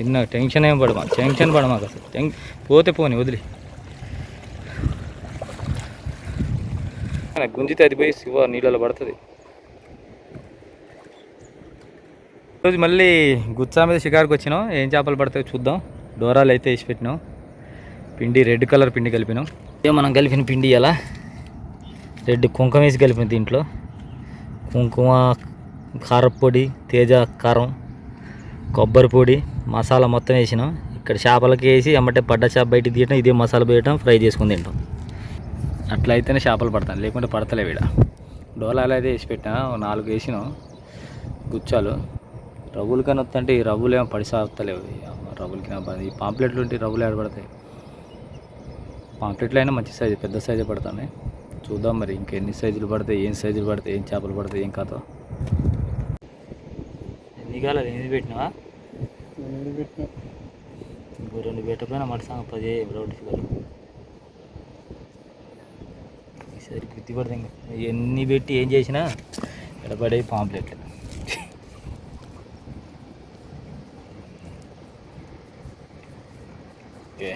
చిన్న టెన్షన్ ఏం పడమా టెన్షన్ పడమాక అసలు. టెన్ పోతే పోని వదిలి. గుంజితే అది పోయి శివ నీళ్ళలో పడుతుంది. రోజు మళ్ళీ గుచ్చా మీద షికారుకు వచ్చినాం. ఏం చేపలు పడతాయో చూద్దాం. డోరాలు అయితే వేసి పెట్టినాం. పిండి రెడ్ కలర్ పిండి కలిపినాం. ఇదే మనం కలిపిన పిండి ఎలా? రెడ్ కుంకుమ వేసి కలిపిన దీంట్లో. కుంకుమ కారపొడి తేజ కారం. కొబ్బరి పొడి మసాలా మొత్తం వేసినాం. ఇక్కడ చేపలకి వేసి అమ్మటే పడ్డ చేప బయటికి తీయటం ఇదే మసాలా వేయటం ఫ్రై చేసుకుని తింటాం. అట్లా అయితేనే చేపలు పడతాను లేకుంటే పడతలే వీడ. డోలాలు అయితే వేసి పెట్టినా నాలుగు వేసినాం. గుచ్చాలు. రవ్వులు కానీ వస్తుంటే ఈ రవ్వులు ఏమో పడి సాగుతలేవు ఈ రవ్వులకి ఈ పాంప్లెట్లు ఉంటే రవ్వులు ఏడబడతాయి పాంప్లెట్లు అయినా మంచి సైజు పెద్ద సైజే పడుతున్నాయి. చూద్దాం మరి ఇంకెన్ని సైజులు పడతాయి ఏం సైజులు పడతాయి ఏం చేపలు పడతాయి ఏం కథ. ఎన్ని కాలేదు ఏది పెట్టినావా? ఇంకో రెండు పెట్టకపోయినా మడసాంగ పది రౌండ్ ఫిగర్ ఈసారి గుర్తి పడతాయి ఎన్ని పెట్టి ఏం చేసినా ఎడబడే పాంప్లెట్లు ఓకే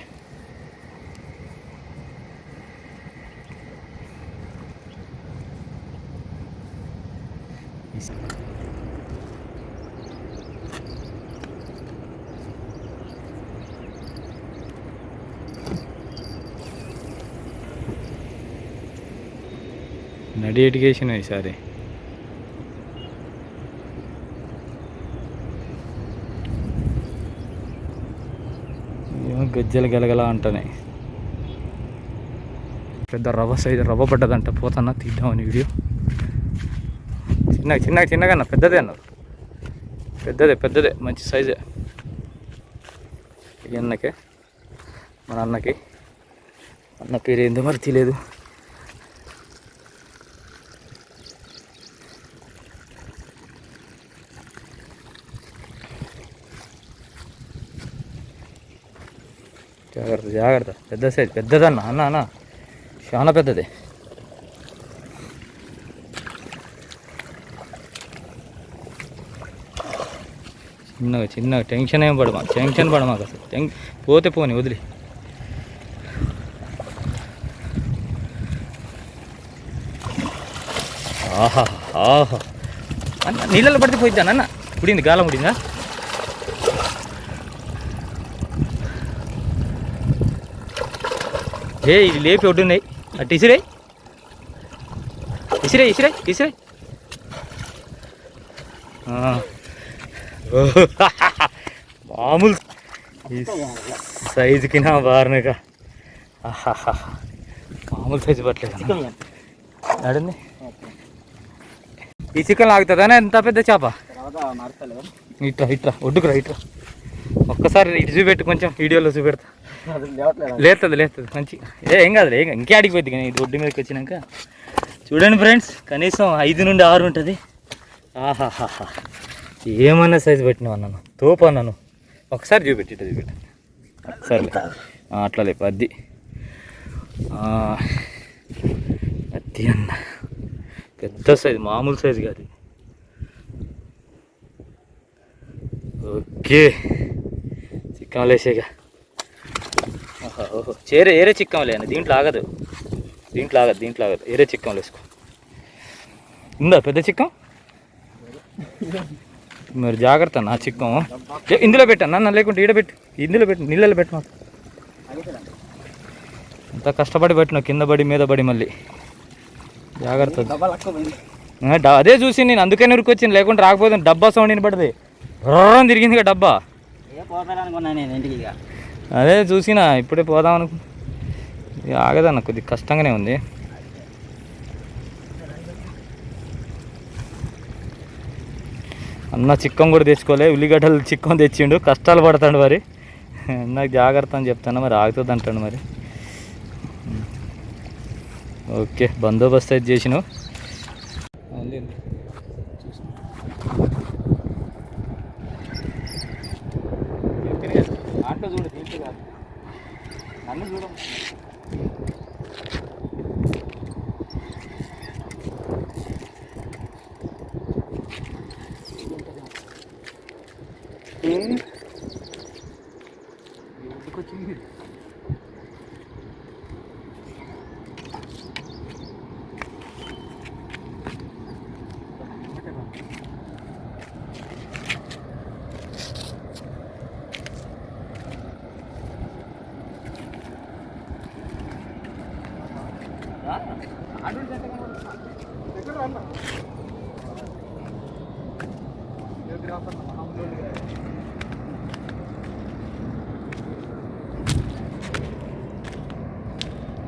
నడి వేసిన ఈసారి ఏమో గజ్జలు గలగల అంటున్నాయి పెద్ద రవ్వ సైజు రవ్వ పడ్డదంట పోతన్నా తీద్దామని వీడియో. చిన్నగా చిన్నగా చిన్నగా అన్న పెద్దదే అన్నారు పెద్దదే పెద్దదే మంచి సైజే. ఈ అన్నకే మన అన్నకి. అన్న పేరు ఏందో మరి తెలియదు. జాగ్రత్త జాగ్రత్త పెద్ద సైజ్ పెద్దదన్న అన్న అన్న చాలా పెద్దది చిన్నగా చిన్నగా టెన్షన్ ఏం పడమా టెన్షన్ పడమాక అసలు టెన్ పోతే పోని వదిలి ఆహా ఆహా అన్న నీళ్ళలో పడితే పోయిద్దాను అన్న ఉడింది గాలం ఉడిందా ఏ ఇది లేపి ఒడ్డున్నాయి. అటు ఇసిరే ఇసిరే ఇసిరే ఇసిరే మామూలు సైజుకి నా బారునుగా. మామూలు సైజు పట్టలేదు అడండి ఈ చికెన్ లాగుతుందా ఎంత పెద్ద చేప? ఇట్రా ఇట్రా. ఒడ్డుకురా ఇట్రా. ఒక్కసారి ఇటు చూపెట్టు కొంచెం వీడియోలో చూపెడతా. లేస్తుంది లేస్తుంది మంచి ఏ ఏం కాదు ఏం ఇంకే అడిగిపోద్ది కానీ ఇది ఒడ్డు మీదకి వచ్చినాక. చూడండి ఫ్రెండ్స్ కనీసం ఐదు నుండి ఆరు ఉంటుంది. ఆహాహాహా. ఏమన్నా సైజు పెట్టినావు అన్నాను. తోపు అన్నాను. ఒకసారి చూపెట్టి ఇటు చూపెట్టు. అట్లా లేపు అద్ది అద్ది అన్న. పెద్ద సైజు మామూలు సైజు కాదు ఓకే. చిక్కం లేసేగా ఓహో చేరే ఏరే చిక్కంలే అని దీంట్లో ఆగదు. దీంట్లో ఆగదు దీంట్లో ఆగదు. ఏరే చిక్కం వేసుకో. ఉందా పెద్ద చిక్కం? మరి జాగ్రత్త నా చిక్కం. ఇందులో పెట్టాను నన్ను లేకుంటే ఈడ పెట్టు. ఇందులో పెట్టు నీళ్ళలో పెట్టు మాకు. అంత కష్టపడి పెట్టిన కింద పడి మీద పడి మళ్ళీ. జాగ్రత్త. అదే చూసి నేను అందుకనే ఉరికొచ్చింది లేకుంటే రాకపోతే డబ్బా సౌండ్ వినపడది. రర్రం తిరిగింది డబ్బా. అదే చూసినా ఇప్పుడే పోదాం అనుకు. ఆగదన్న కొద్దిగా కష్టంగానే ఉంది. అన్న చిక్కం కూడా తెచ్చుకోలే ఉల్లిగడ్డలు చిక్కం తెచ్చిండు కష్టాలు పడతాడు మరి. నాకు జాగ్రత్త అని చెప్తాను మరి ఆగుతుంది అంటాడు మరి. ఓకే బందోబస్తు అయితే చేసినావు. ఆటో చూడు దీంట్లో కాదు నన్ను చూడ పట్టుకొచ్చింది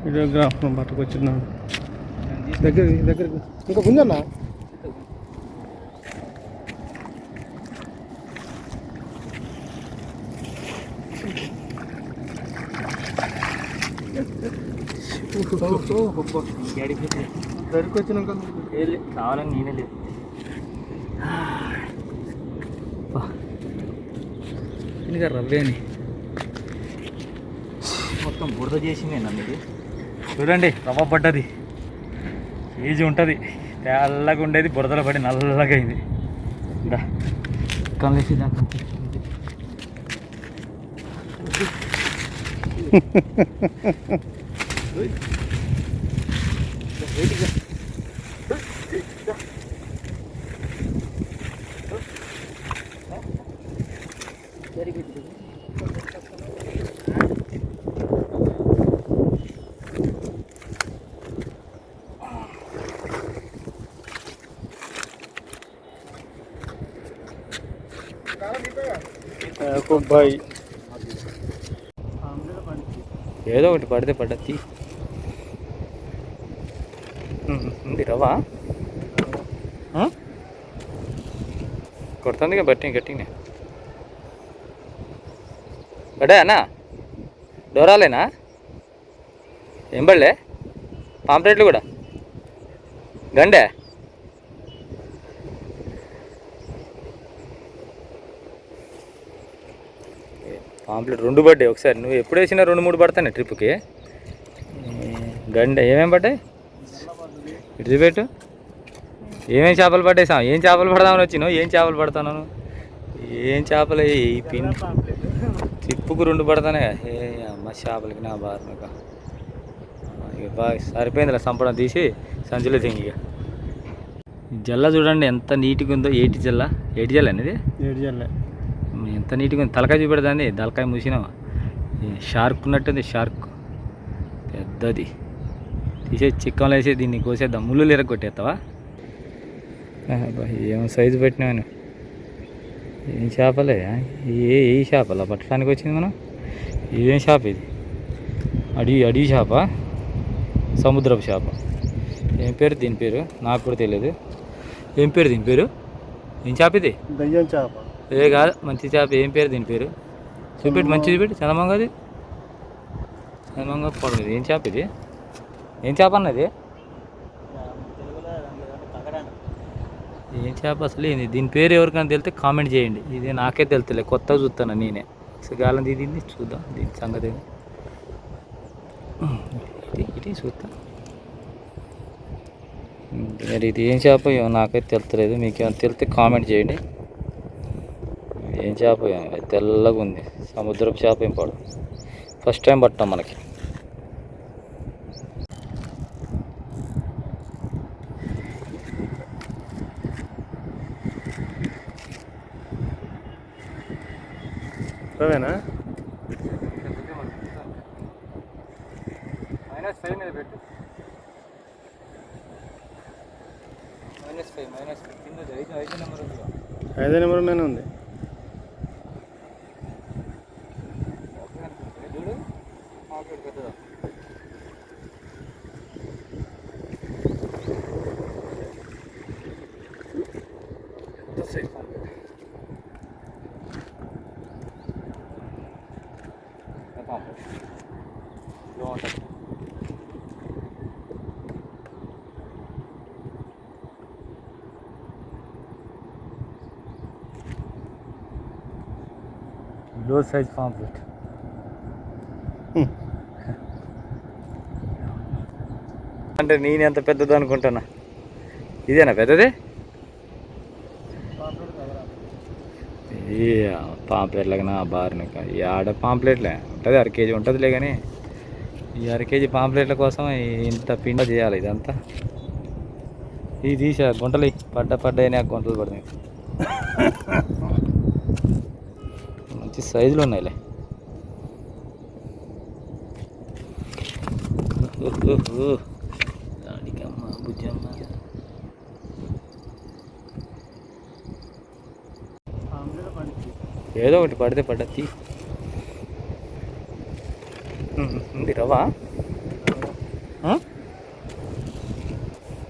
వీడియోగ్రాఫర్ పట్టుకొచ్చిన్నాడు దగ్గర దగ్గరికి ఇంకా ముందన్నా దగ్గరికి వచ్చినాక కావాలని నేనే లేదు. ఇంకా రవ్వేని మొత్తం బురద చేసింది నన్ను ఇది చూడండి రవ్వ పడ్డది. ఈజీ ఉంటుంది. తెల్లగా ఉండేది బురదలో పడి నల్లగా అయింది. ఇంకా కలిసి దాకా బాయ్ ఏదో ఒకటి పడితే పడ్డది ఉంది రవ్వ. కొడుతుందిగా బట్టి గట్టిగా పడ్డా అన్నా? డోరాలేనా? ఏం పడలే? పాంప్లెట్లు కూడా. గండే? పాంప్లెట్ రెండు పడ్డాయి. ఒకసారి నువ్వు ఎప్పుడు వేసినా రెండు మూడు పడతానే ట్రిప్కి? గండ. ఏమేమి పడ్డాయి? ఇటు పెట్టు. ఏమేం చేపలు పడ్డాయి సా? ఏం చేపలు పడదామని వచ్చినావు? ఏం చేపలు పడతాను ఏం చేపలు? ఈ పిన్ తిప్పుకు రెండు పడతానే ఏ అమ్మ చేపలకి నా బారినక ఇక బాగా సరిపోయిందిలే సంపడం తీసి సంచులో తింగి ఇక. జల్ల చూడండి ఎంత నీట్గా ఉందో. ఏటి జల్ల? ఏటి జల్ల అనేది ఏటి జల్లే. ఎంత నీట్గా ఉంది. తలకాయ చూపెడతాంది. తలకాయ మూసినావా? షార్క్ ఉన్నట్టుంది షార్క్. పెద్దది. తీసే చిక్కంలో వేసి దీన్ని కోసేద్దాం. ముళ్ళు ఎరగొట్టేస్తావా అబ్బా, ఏం సైజు పెట్టినావు ఏం చేపలే ఏ ఏ చేపలా? పట్టడానికి వచ్చింది మనం? ఇదేం చేప ఇది? అడవి అడవి చేప? సముద్రపు చేప. ఏం పేరు దీని పేరు? నాకు కూడా తెలియదు ఏం పేరు దీని పేరు? ఏం చేప ఇది? దయ్యం చేప. ఏ కాదు మంచి చేప ఏం పేరు దీని పేరు? చూపెట్టి మంచి చూపెట్టి చందమంగ అది చందమంగ పడదు. ఏం చేప ఇది? ఏం చేప అన్నది ఏం చేప అసలు? ఏంది? దీని పేరు ఎవరికైనా తెలితే కామెంట్ చేయండి. ఇది నాకే తెలుతులే కొత్తగా చూస్తాను నేనే. గాలం దీన్ని చూద్దాం దీని సంగతి ఇది ఇది చూద్దాం. మరి ఇది ఏం చేప? ఏమో నాకైతే తెలుతలేదు. మీకు ఏమైనా తెలితే కామెంట్ చేయండి. ఏం చేప ఏమో తెల్లగా ఉంది. సముద్రపు చేప ఏం పడదు. ఫస్ట్ టైం పట్టాం మనకి. రవేనా మైనస్ ఫైవ్ మీద పెట్టు. Minus five minus five. కింద ఐదు ఐదు నెంబర్ ఉంది. ఐదో నెంబర్ మీద ఉంది. బాగుంటుంది లో సైజ్ పాంప్లెట్ అంటే నేను ఎంత పెద్దది అనుకుంటున్నా ఇదేనా పెద్దది? ఈ నా బారినక ఈ ఆడ పాంప్లెట్లే ఉంటుంది అర కేజీ ఉంటుందిలే కానీ ఈ అర కేజీ పాంప్లెట్ల కోసం ఇంత పిండి చేయాలి ఇదంతా. ఇది తీసా గుంటలు పడ్డ పడ్డాయని ఆ గుంటలు పడినాయి మంచి సైజులు ఉన్నాయిలే. దానికమ్మ బుజ్జమ్మ. ఏదో ఒకటి పడితే పడ్డది ఉంది రవా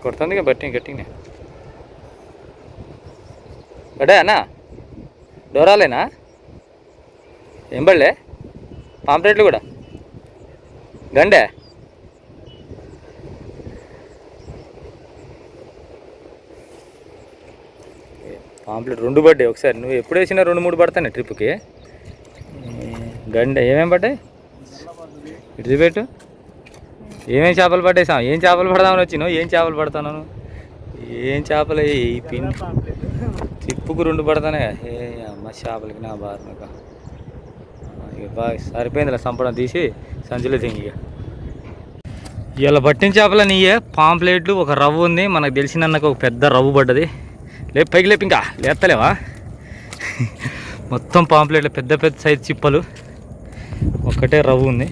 కొడుతుంది బట్టి గట్టినే పడా అన్నా డోరాలేనా? ఏం బళ్ళే? పాంప్లెట్లు కూడా. గండే? పాంప్లెట్ రెండు పడ్డాయి ఒకసారి. నువ్వు ఎప్పుడు వేసినా రెండు మూడు పడతానే ట్రిప్కి గండే ఏమేమి పడ్డాయి? ఇటు పెట్టు ఏమేం చేపలు పడ్డాయి ఏం చేపలు పడదామని వచ్చినావు? ఏం చేపలు పడతాను ఏం చేపలు? ఈ పిన్ తిప్పుకు రెండు పడతానే. ఏ అమ్మ చేపలకి నా బాధ ఇక బాగా సరిపోయిందిలే సంపడం తీసి సంచులు తింగి ఇక. ఇలా పట్టిన చేపల నీయే. పాంప్లెట్లు ఒక రవ్వు ఉంది. మనకు తెలిసినన్నకు ఒక పెద్ద రవ్వు పడ్డది. లేపు పైకి లేపు ఇంకా. లేస్తలేవా మొత్తం పాంప్లెట్లు పెద్ద పెద్ద సైజు చిప్పలు. ఒక్కటే రవ్వు ఉంది.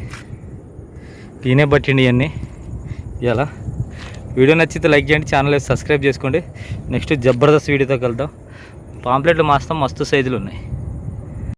ఈయనే పట్టిండి ఇవన్నీ. ఇలా వీడియో నచ్చితే లైక్ చేయండి ఛానల్ సబ్స్క్రైబ్ చేసుకోండి. నెక్స్ట్ జబర్దస్త్ వీడియోతో కలుద్దాం. పాంప్లెట్లు మాత్రం మస్తు సైజులు ఉన్నాయి.